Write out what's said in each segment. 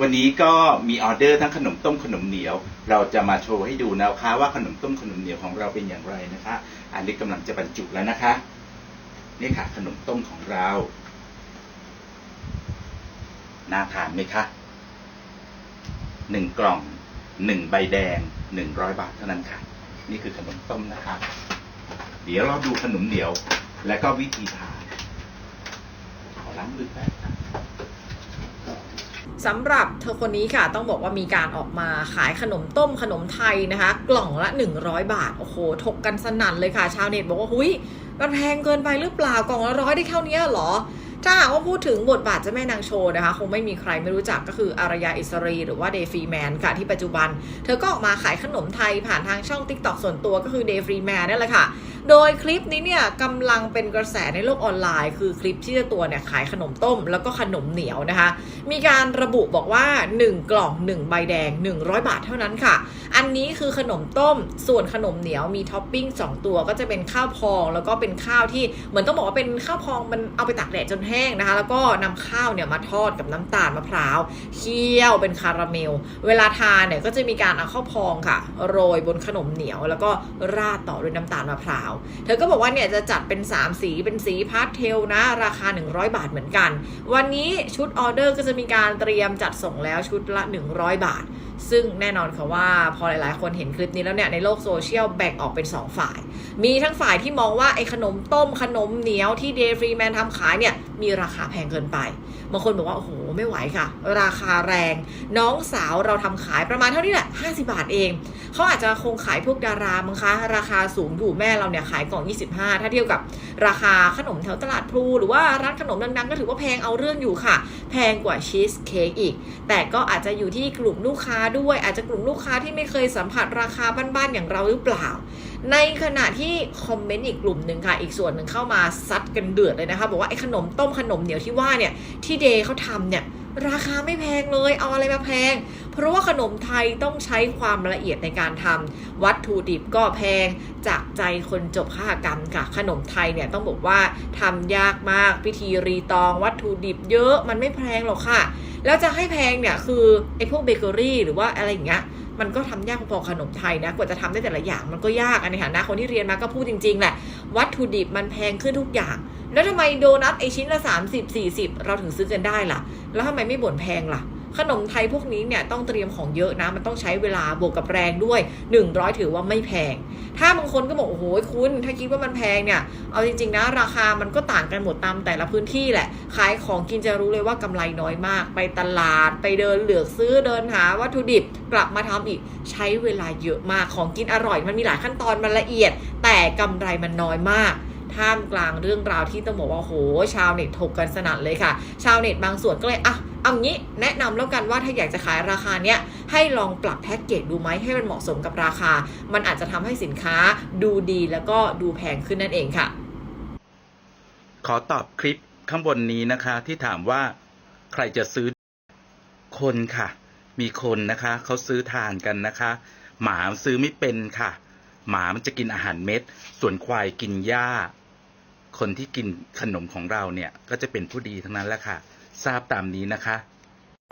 วันนี้ก็มีออเดอร์ทั้งขนมต้มขนมเหนียว เราจะมาโชว์ให้ดูนะคะว่าขนมต้มขนมเหนียวของเราเป็นอย่างไรนะคะ อันนี้กำลังจะบรรจุแล้วนะคะ นี่ค่ะขนมต้มของเรา น่าทานไหมคะหนึ่งกล่องหนึ่งใบแดงหนึ่งร้อยบาทเท่านั้นค่ะ นี่คือขนมต้มนะคะ เดี๋ยวเราดูขนมเหนียว และก็วิธีทานขอล้างมือแป๊บค่ะ สำหรับเธอคนนี้ค่ะ ต้องบอกว่ามีการออกมาขายขนมต้มขนมไทยนะคะ กล่องละ 100 บาท โอ้โห ถกกันสนั่นเลยค่ะ ชาวเน็ตบอกว่าหุยมันแพงเกินไปหรือเปล่ากล่องละร้อยได้เท่านี้เหรอ ถ้าหากว่าพูดถึงบทบาทเจ้าแม่นางโชว์นะคะ คงไม่มีใครไม่รู้จักก็คืออารยาอิสรีหรือว่าเดฟรีแมนค่ะที่ปัจจุบัน เธอก็ออกมาขายขนมไทยผ่านทางช่อง t ิ k t o k ส่วนตัวก็คือเดฟรีแมนนั่นแหละค่ะ โดยคลิปนี้เนี่ยกำลังเป็นกระแสในโลกออนไลน์ คือคลิปที่เจ้าตัวเนี่ยขายขนมต้มแล้วก็ขนมเหนียวนะคะ มีการระบุบอกว่า 1 กล่อง 1 ใบแดง 100 บาทเท่านั้นค่ะ อันนี้คือขนมต้มส่วนขนมเหนียวมีท็อปปิ้ง2 ตัวก็จะเป็นข้าวพอง แล้วก็เป็นข้าวที่เหมือนต้องบอกว่าเป็นข้าวพองมันเอาไปตากแดดจนแห้งนะคะ แล้วก็นำข้าวเนี่ยมาทอดกับน้ำตาลมะพร้าวเคี่ยวเป็นคาราเมล เวลาทานเนี่ยก็จะมีการเอาข้าวพองค่ะ โรยบนขนมเหนียวแล้วก็ราดต่อด้วยน้ำตาลมะพร้าวเธอก็บอกว่าเนี่ยจะจัดเป็น 3 สีเป็นสีพาสเทลนะ ราคา 100 บาทเหมือนกัน วันนี้ชุดออเดอร์ก็จะมีการเตรียมจัดส่งแล้วชุดละ 100 บาท ซึ่งแน่นอนค่ะว่าพอหลายๆ คนเห็นคลิปนี้แล้วเนี่ยในโลกโซเชียลแบ่งออกเป็น 2 ฝ่าย มีทั้งฝ่ายที่มองว่าไอ้ขนมต้มขนมเหนียวที่เดฟรีแมนทำขายเนี่ยมีราคาแพงเกินไป บางคนบอกว่าโอ้โหไม่ไหวค่ะ ราคาแรง น้องสาวเราทำขายประมาณเท่านี้แหละ 50 บาทเอง เขาอาจจะคงขายพวกดารามั้งคะ ราคาสูงอยู่แม่เราเนี่ยขายกล่อง 25 ถ้าเทียบกับราคาขนมแถวตลาดพลูหรือว่าร้านขนมดังๆ ก็ถือว่าแพงเอาเรื่องอยู่ค่ะ แพงกว่าชีสเค้กอีก แต่ก็อาจจะอยู่ที่กลุ่มลูกค้าด้วย อาจจะกลุ่มลูกค้าที่ไม่เคยสัมผัสราคาบ้านๆอย่างเราหรือเปล่า ในขณะที่คอมเมนต์อีกกลุ่มหนึ่งค่ะ อีกส่วนหนึ่งเข้ามาซัดกันเดือดเลยนะคะ บอกว่าไอ้ขนมต้มขนมเหนียวที่ว่าเนี่ยที่เดย์เขาทำเนี่ยราคาไม่แพงเลย เอาอะไรมาแพง เพราะว่าขนมไทยต้องใช้ความละเอียดในการทำวัตถุดิบก็แพง จากใจคนจบข้ากรรมค่ะ ขนมไทยเนี่ยต้องบอกว่าทำยากมาก พิธีรีตอง วัตถุดิบเยอะ มันไม่แพงหรอกค่ะ แล้วจะให้แพงเนี่ยคือไอ้พวกเบเกอรี่หรือว่าอะไรอย่างเงี้ยมันก็ทำยากพอๆขนมไทยนะกว่าจะทำได้แต่ละอย่างมันก็ยากอันในฐานะคนที่เรียนมาก็พูดจริงๆแหละ วัตถุดิบมันแพงขึ้นทุกอย่าง แล้วทำไมโดนัทไอชิ้นละ 30 40 เราถึงซื้อกันได้ล่ะ แล้วทำไมไม่บ่นแพงล่ะ ขนมไทยพวกนี้เนี่ยต้องเตรียมของเยอะนะมันต้องใช้เวลาบวกกับแรงด้วย 100 ถือว่าไม่แพง ถ้าบางคนก็บอกโอ้โหคุณถ้าคิดว่ามันแพงเนี่ยเอาจริงๆนะราคามันก็ต่างกันหมดตามแต่ละพื้นที่แหละ ขายของกินจะรู้เลยว่ากำไรน้อยมาก ไปตลาดไปเดินเหลือกซื้อเดินหาวัตถุดิบกลับมาทำอีกใช้เวลาเยอะมากของกินอร่อย มันมีหลายขั้นตอนมันละเอียด แต่กำไรมันน้อยมาก ท่ามกลางเรื่องราวที่ต้องบอกว่าโหชาวเน็ตถกกันสนั่นเลยค่ะ ชาวเน็ตบางส่วนก็เลยอะเอางี้แนะนำแล้วกันว่าถ้าอยากจะขายราคาเนี้ยให้ลองปรับแพ็กเกจดูไหมให้มันเหมาะสมกับราคา มันอาจจะทำให้สินค้าดูดีแล้วก็ดูแพงขึ้นนั่นเองค่ะ ขอตอบคลิปข้างบนนี้นะคะ ที่ถามว่าใครจะซื้อคนค่ะ มีคนนะคะเขาซื้อทานกันนะคะ หมาซื้อไม่เป็นค่ะ หมามันจะกินอาหารเม็ด ส่วนควายกินหญ้า คนที่กินขนมของเราเนี่ยก็จะเป็นผู้ดีทั้งนั้นแหละค่ะ ทราบตามนี้นะคะ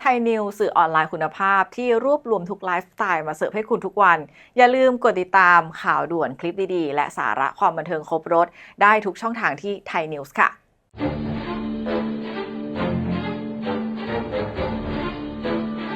ไทยนิวสื่อออนไลน์คุณภาพที่รวบรวมทุกไลฟ์สไตล์มาเสิร์ฟให้คุณทุกวัน อย่าลืมกดติดตามข่าวด่วนคลิปดีๆ และสาระความบันเทิงครบรถ ได้ทุกช่องทางที่ไทยนิวส์ค่ะ